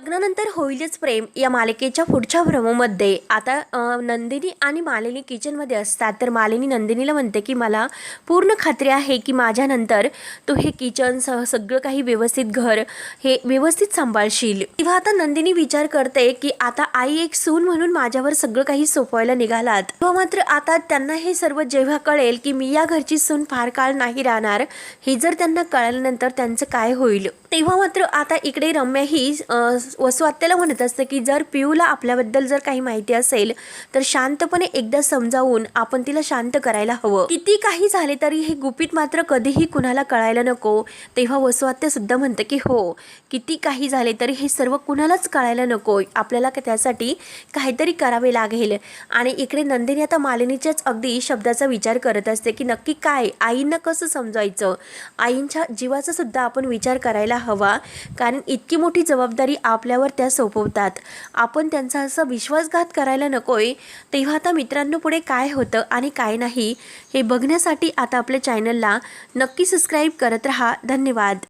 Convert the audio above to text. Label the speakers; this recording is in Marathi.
Speaker 1: लग्नानंतर होईलच प्रेम या मालिकेच्या पुढच्या भ्रममध्ये. आता नंदिनी आणि मालिनी किचनमध्ये असतात. तर मालिनी नंदिनीला म्हणते की मला पूर्ण खात्री आहे की माझ्यानंतर तू हे किचन सह सगळं काही व्यवस्थित घर हे व्यवस्थित सांभाळशील. तेव्हा आता नंदिनी विचार करते की आता आई एक सून म्हणून माझ्यावर सगळं काही सोपवायला निघालात. तेव्हा मात्र आता त्यांना हे सर्व जेव्हा कळेल की मी या घरची सून फार काळ नाही राहणार हे जर त्यांना कळल्यानंतर त्यांचं काय होईल? तेव्हा मात्र आता इकडे रम्या ही वसू आत्याला म्हणत असतं की जर पियूला आपल्याबद्दल जर काही माहिती असेल तर शांतपणे एकदा समजावून आपण तिला शांत करायला हवं. किती काही झाले तरी हे गुपित मात्र कधीही कुणाला कळायला नको. तेव्हा वसू सुद्धा म्हणतं की हो किती काही झाले तरी हे सर्व कुणालाच कळायला नको. आपल्याला त्यासाठी काहीतरी करावे लागेल. आणि इकडे नंदिनी आता मालिनीच्याच अगदी शब्दाचा विचार करत असते की नक्की काय? आईंना कसं समजायचं? आईंच्या जीवाचा सुद्धा आपण विचार करायला हवा. कारण इतकी मोठी जबाबदारी आपल्यावर त्या सोपवतात. आपण त्यांचा असा विश्वासघात करायला नकोय. तेव्हा आता मित्रांनो पुढे काय होतं आणि काय नाही हे बघण्यासाठी आता आपल्या चॅनलला नक्की सबस्क्राईब करत राहा. धन्यवाद.